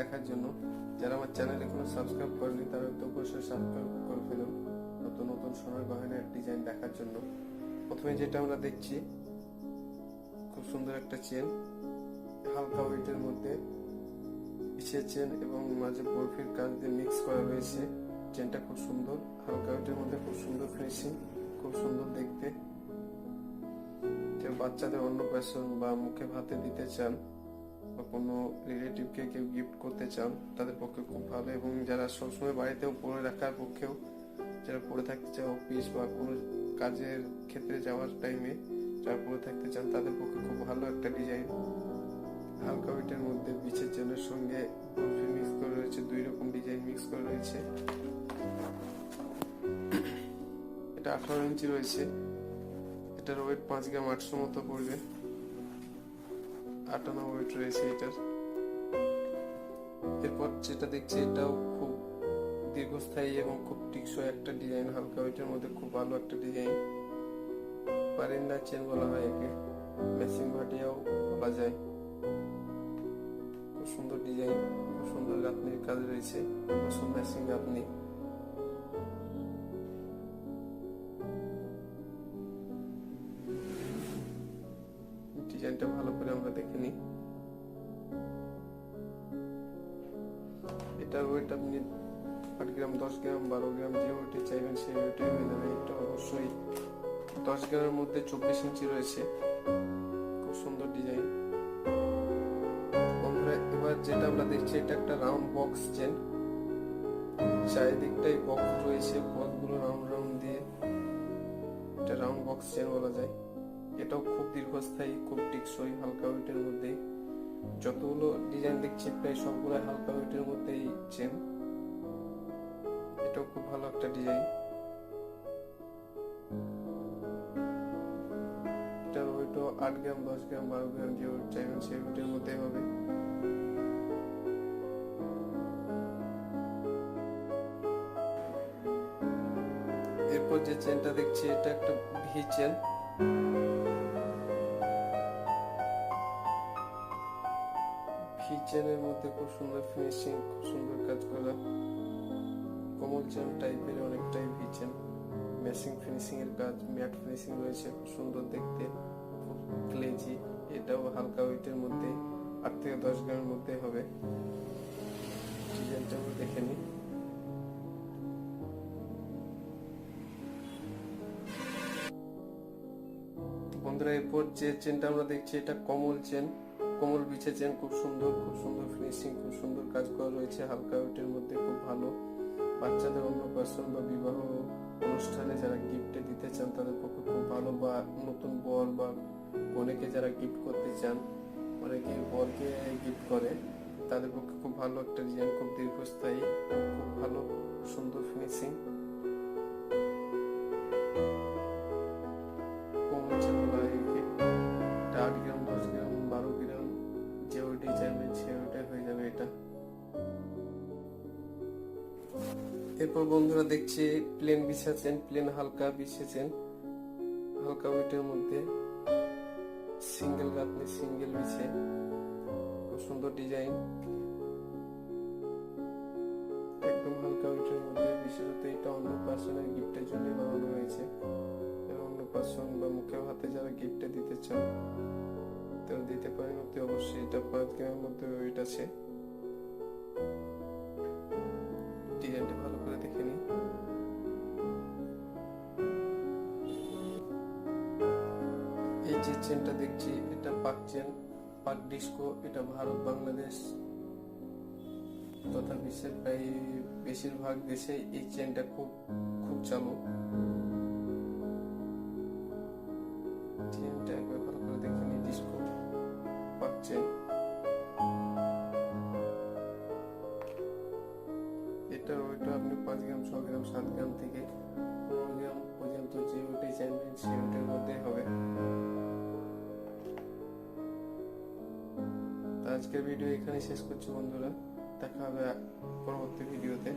দেখার জন্য। যারা আমার চ্যানেলে কোনো সাবস্ক্রাইব করেনি, তারা তো অবশ্যই সাবস্ক্রাইব করে ফেলুন নতুন নতুন সোনার গহনার ডিজাইন দেখার জন্য। প্রথমে যেটা আমরা দেখছি, খুব সুন্দর একটা চেন হালকা ওয়েটের মধ্যে পিছের চেন এবং মাঝে বরফির কাজ দিয়ে মিক্স করা রয়েছে। চেনটা খুব সুন্দর, হালকা ওয়েটের মধ্যে খুব সুন্দর ফিনিশিং খুব সুন্দর দেখতে। বাচ্চাদের অন্নপ্রাশন বা মুখে ভাতে দিতে চান বা কোনো রিলেটিভকে কেউ গিফট করতে চান তাদের পক্ষে খুব ভালো। এবং যারা সবসময় বাড়িতেও পরে রাখার পক্ষেও, যারা পরে থাকতে চায় অফিস বা কোনো কাজের ক্ষেত্রে যাওয়ার টাইমে যারা পরে থাকতে চান, তাদের পক্ষে খুব ভালো একটা ডিজাইন হালকা ওয়েটের মধ্যে বিচের চেনের সঙ্গে মিক্স করে রয়েছে, দুই রকম ডিজাইন মিক্স করে রয়েছে। এটা আঠারো ইঞ্চি রয়েছে। এটার ওয়েট পাঁচ গ্রাম আটশো মতো পড়বে। আটানা ওয়েট রয়েছে এটার এরপর যেটা দেখছি, এটাও খুব দীর্ঘস্থায়ী এবং খুব টিকসই একটা ডিজাইন হালকা ওয়েটের মধ্যে খুব ভালো একটা ডিজাইন পারিন্দা চেন বলা হয় একে। মেশিং ভাটিয়াও বলা যায়। খুব সুন্দর ডিজাইন খুব সুন্দর গাঁথনির কাজ রয়েছে। কুসুম মেশিং গাঁথনি। ডিজাইনটা ভালো করে আমরা দেখে নিই। এটার ওয়েট আপনি আট গ্রাম, দশ গ্রাম, বারো গ্রাম যে ওয়েটে চাইবেন সেই ওয়েটে হয়ে যাবে। এটা অবশ্যই দশ গ্রামের মধ্যে চব্বিশ ইঞ্চি রয়েছে। খুব সুন্দর ডিজাইন। এবার যেটা আমরা দেখছি, এটা একটা রাউন্ড বক্স চেন চারিদিকটাই বক্স রয়েছে বক্সগুলো রাউন্ড রাউন্ড দিয়ে। এটা রাউন্ড বক্স চেন বলা যায়। এটাও খুব দীর্ঘস্থায়ী, খুব টিকসই হালকা ওয়েটের মধ্যে যতগুলো ডিজাইন দেখছি, প্রায় সবগুলো হালকা ওয়েটের মধ্যেই চেন এটাও খুব ভালো একটা ডিজাইন এটার ওয়েটও আট গ্রাম, দশ গ্রাম, বারো গ্রাম যে ওয়েট চাইবেন, সেই ওয়েটের মধ্যে হবে। এরপর যে চেনটা দেখছি, এটা একটা ভি চেন চেনের মধ্যে খুব সুন্দর ফিনিশিং খুব সুন্দর কাজ করা। কমল চেন টাইপের অনেকটাই ভি চেন ম্যাচিং ফিনিশিং এর কাজ ম্যাট ফিনিশিং রয়েছে, খুব সুন্দর দেখতে ক্লেজি এটাও হালকা ওয়েটের মধ্যে, আট থেকে দশ গ্রামের মধ্যে হবে। ডিজাইনটা আমরা দেখে নিই। বন্ধুরা, এরপর যে চেনটা আমরা দেখছি, এটা কমল চেন কোমল বিছে চেন খুব সুন্দর খুব সুন্দর ফিনিশিং খুব সুন্দর কাজ করা রয়েছে। হালকা ওয়েটের মধ্যে খুব ভালো। বাচ্চাদের অন্নপ্রাশন বা বিবাহ অনুষ্ঠানে যারা গিফটে দিতে চান, তাদের পক্ষে খুব ভালো। বা নতুন বর বা কনেকে যারা গিফট করতে চান, অনেকে বরকে গিফট করে, তাদের পক্ষে খুব ভালো একটা ডিজাইন খুব দীর্ঘস্থায়ী, খুব ভালো, সুন্দর ফিনিশিং এরপর বন্ধুরা দেখছি প্লেন বিছাচ্ছেন প্লেন হালকা বিছেছেন হালকা ওয়েটের মধ্যে সিঙ্গেল গাঁথনি সিঙ্গেল বিছে সুন্দর ডিজাইন একদম হালকা ওয়েটের মধ্যে, বিশেষত এটা অন্নপ্রাশনের গিফটের জন্য বানানো হয়েছে। এর অন্নপ্রাশন বা মুখে ভাতে যারা গিফটে দিতে চান তারা দিতে পারেন। অতি অবশ্যই এটা পাঁচ গ্রামের মধ্যে ওয়েট আছে। ডিজাইনটা ভালো করে দেখে নিই। এই যে চেনটা দেখছি, এটা পাক চেন পাক ডিস্কো এটা ভারত, বাংলাদেশ। তথা বিশ্বের প্রায় বেশিরভাগ দেশে এই চেনটা খুব খুব চালু। গ্রাম সাতগ্রাম সাত গ্রাম থেকে পনেরো গ্রাম পর্যন্ত যে ওইটাই চাইবেন সে ওইটার মধ্যে হবে। আজকের ভিডিও এখানে শেষ করছি বন্ধুরা। দেখা হবে পরবর্তী ভিডিওতে